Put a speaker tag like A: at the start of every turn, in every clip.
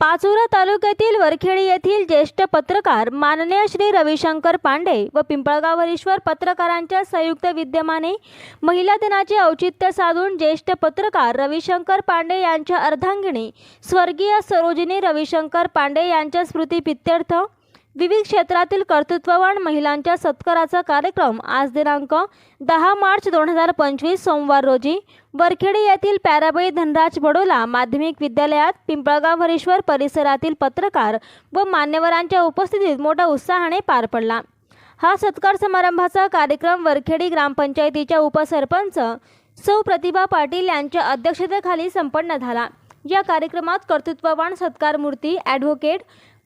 A: पाचोरा तालुक्यातील वरखेडी येथील ज्येष्ठ पत्रकार माननीय श्री रविशंकर पांडे व पिंपळगाव हरीश्वर पत्रकारांच्या संयुक्त विद्यमाने महिला दिनाचे औचित्य साधून ज्येष्ठ पत्रकार रविशंकर पांडे यांच्या अर्धांगिनी स्वर्गीय सरोजिनी रविशंकर पांडे यांच्या स्मृतीपित्यर्थ विविध क्षेत्रातील कर्तृत्ववान महिलांच्या सत्काराचा कार्यक्रम आज दिनांक दहा मार्च दोन हजार पंचवीस सोमवार रोजी वरखेडी येथील पॅराबाई धनराज बडोला माध्यमिक विद्यालयात पिंपळगाव हरेश्वर परिसरातील पत्रकार व मान्यवरांच्या उपस्थितीत मोठ्या उत्साहाने पार पडला. हा सत्कार समारंभाचा कार्यक्रम वरखेडी ग्रामपंचायतीच्या उपसरपंच सौ प्रतिभा पाटील यांच्या अध्यक्षतेखाली संपन्न झाला. या कार्यक्रमात कर्तृत्ववान सत्कार मूर्ती ॲडव्होकेट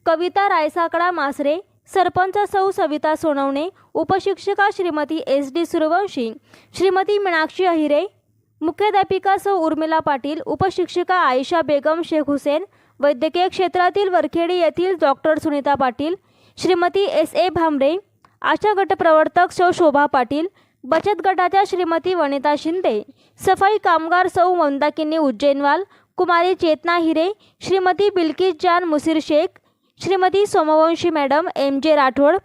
A: कविता रायसाकडा मासरे सरपंच सौ सविता सोनवणे उपशिक्षिका श्रीमती एस डी सूर्यवंशी श्रीमती मीनाक्षी अहिरे मुख्याध्यापिका सौ उर्मिला पाटील उपशिक्षिका आयशा बेगम शेख हुसेन वैद्यकीय क्षेत्रातील वरखेडी येथील doctor Sunita Patil Shrimati S A Bhamre ASHA गटप्रवर्तक सौ शोभा पाटील बचत गटाच्या श्रीमती वनिता शिंदे सफाई कामगार सौ मंदाकिनी उज्जैनवाल कुमारी Chetna Hire Shrimati Bilkis Jan Musir Shaikh Shrimati Somvanshi madam M J Rathod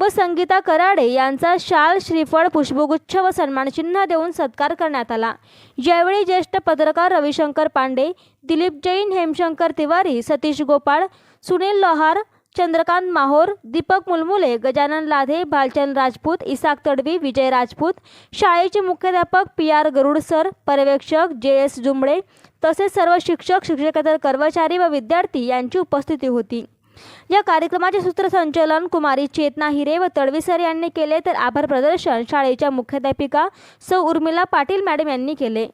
A: व संगीता कराडे यांचा शाल श्रीफळ पुष्पगुच्छ व सन्मानचिन्ह देऊन सत्कार करण्यात आला. यावेळी ज्येष्ठ पत्रकार रविशंकर पांडे दिलीप जैन हेमशंकर तिवारी सतीश गोपाळ सुनील लोहार चंद्रकांत माहोर दीपक मुलमुले गजानन लाधे भालचंद राजपूत इसाक तडवी विजय राजपूत शाळेचे मुख्याध्यापक पी आर गरुड सर पर्यवेक्षक जे एस जुंबळे तसेच सर्व शिक्षक शिक्षकेतर कर्मचारी व विद्यार्थी यांची उपस्थिती होती. या कार्यक्रमाचे सूत्रसंचलन कुमारी चेतना हिरे व तडवीसर यांनी केले. तर आभार प्रदर्शन शाळेच्या मुख्याध्यापिका सौ उर्मिला पाटील मॅडम यांनी केले.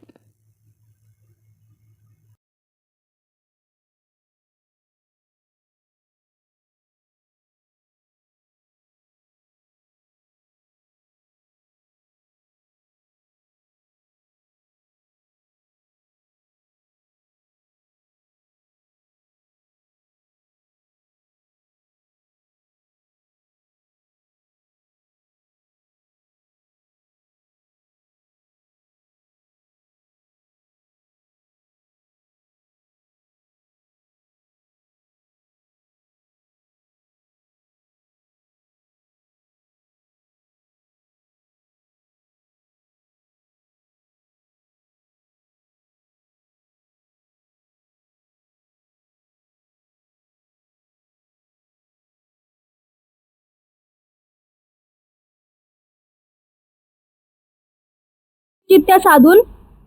B: चित्त्या साधून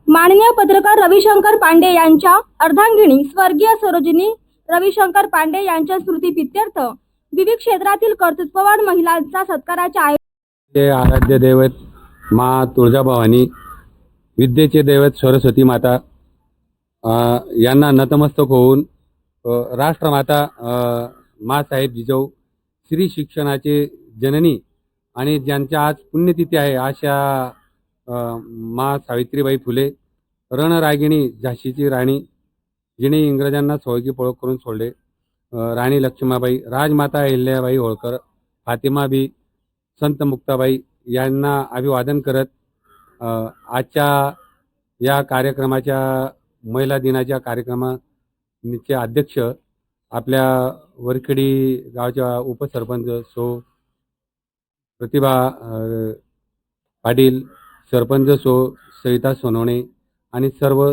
B: माननीय पत्रकार रविशंकर पांडे यांच्या अर्धांगिणी स्वर्गीय सरोजिनी रविशंकर पांडे यांच्या स्मृतीप्रित्यर्थ विविध क्षेत्रातील कर्तृत्ववान महिलांचा सत्काराचे आयोजन
C: ते आराध्य दैवत मा तुळजाभवानी विद्येचे दैवत सरस्वती माता यांना नतमस्तक होऊन राष्ट्रमाता अ, मासाहेब जिजाऊ श्री शिक्षणाचे जननी आणि ज्यांच्या आज पुण्यतिथी आहे अशा मा सावित्रीबाई फुले रणरागिणी झाशीची राणी जिने इंग्रजांना सोळगी पळो करून सोडले. राणी लक्ष्मीबाई राजमाता अहिल्याबाई होळकर फातिमाबी संत मुक्ताबाई यांना अभिवादन करत आजच्या या कार्यक्रमाच्या महिला दिनाच्या कार्यक्रमाचे अध्यक्ष आपल्या वरखेडी गावच्या उपसरपंच सो प्रतिभा पाटील सरपंच सो सविता सोनवणे आणि सर्व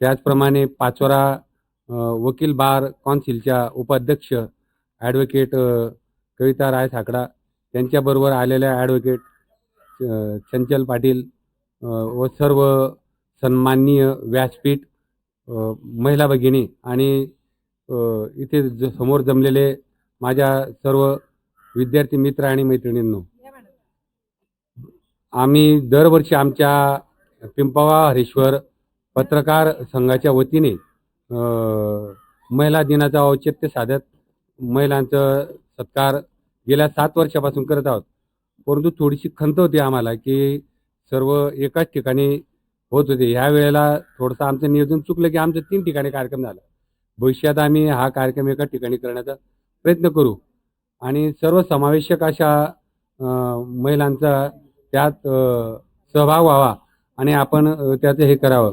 C: त्याचप्रमाणे पाचोरा वकील बार कौन्सिलच्या उपाध्यक्ष ॲडव्होकेट कविता राय साकडा त्यांच्याबरोबर आलेल्या ॲडव्होकेट चंचल पाटील व सर्व सन्माननीय व्यासपीठ महिला भगिनी आणि इथे ज समोर जमलेले माझ्या सर्व विद्यार्थी मित्र आणि मैत्रिणींनो. आम्ही दरवर्षी आमच्या पिंपवा हरेश्वर पत्रकार संघाच्या वतीने महिला दिनाचं औचित्य साधत महिलांचं सत्कार गेल्या सात वर्षापासून करत आहोत. परंतु थोडीशी खंत होती आम्हाला की सर्व एकाच ठिकाणी होत होते. ह्या वेळेला थोडंसं आमचं नियोजन चुकलं की आमचं तीन ठिकाणी कार्यक्रम झाला. भविष्यात आम्ही हा कार्यक्रम एका ठिकाणी करण्याचा प्रयत्न करू. आणि सर्व समावेशक अशा महिलांचा त्यात सहभाग व्हावा आणि आपण त्याचं हे करावं.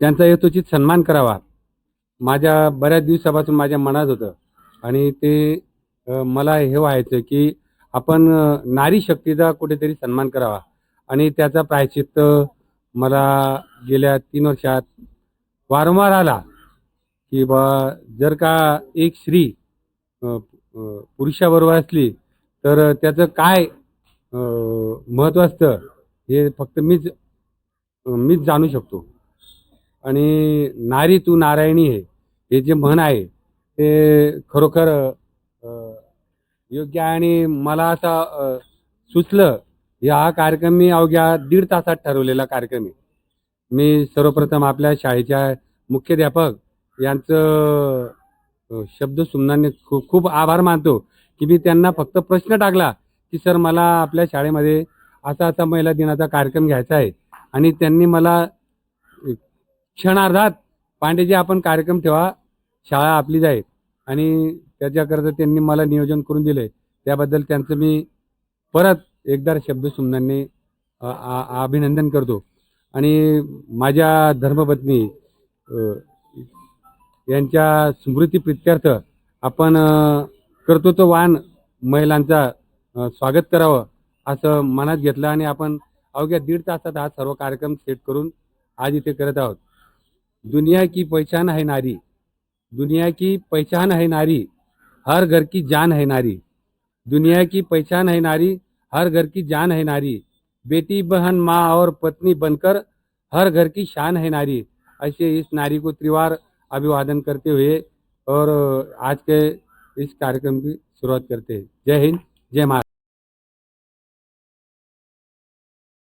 C: त्यांचा यथोचित सन्मान करावा. माझ्या बऱ्याच दिवसापासून माझ्या मनात होतं आणि ते मला हे व्हायचं की आपण नारी शक्तीचा कुठेतरी सन्मान करावा आणि त्याचा प्रायश्चित्त मला गेल्या तीन वर्षात वारंवार आला की बा जर का एक स्त्री पुरुषाबरोबर असली तर त्याचं काय महत्त्व असतं हे फक्त मीच मीच जाणू शकतो. आणि नारी तू नारायणी हे हे जे म्हण आहे ते खरोखर योग्य आहे. आणि मला असं सुचलं या हा कार्यक्रम मी अवघ्या दीड तासात ठरवलेला कार्यक्रम आहे. मी सर्वप्रथम आपल्या शाळेच्या मुख्याध्यापक यांचं शब्द सुमनाने खूप खूप आभार मानतो की मी त्यांना फक्त प्रश्न टाकला की सर मला आपल्या शाळेमध्ये असा असा महिला दिनाचा कार्यक्रम घ्यायचा आहे. आणि त्यांनी मला क्षणार्धात पांडेजी आपण कार्यक्रम ठेवा शाळा आपली जाईल आणि त्याच्याकरता त्यांनी मला नियोजन करून दिले त्याबद्दल त्यांचं मी परत एकदा शब्द सुमनांनी आ- अभिनंदन करतो. आणि माझ्या धर्मपत्नी यांच्या स्मृती प्रित्यर्थ आपण कर्तृत्ववान महिलांचा स्वागत करावं असं मनात घेतलं आणि आपण अवघ्या दीड तासात हा सर्व कार्यक्रम सेट करून आज इथे करत आहोत. दुनिया की पहचान है नारी. दुनिया की पहचान है नारी हर घर की जान है नारी. दुनिया की पहचान है नारी हर घर की जान है नारी. बेटी बहन माँ और पत्नी बनकर हर घर की शान है नारी. ऐसे इस नारी को त्रिवार अभिवादन करते हुए और आज के इस कार्यक्रम की शुरुआत करते हैं. जय हिंद. जय महाराष्ट्र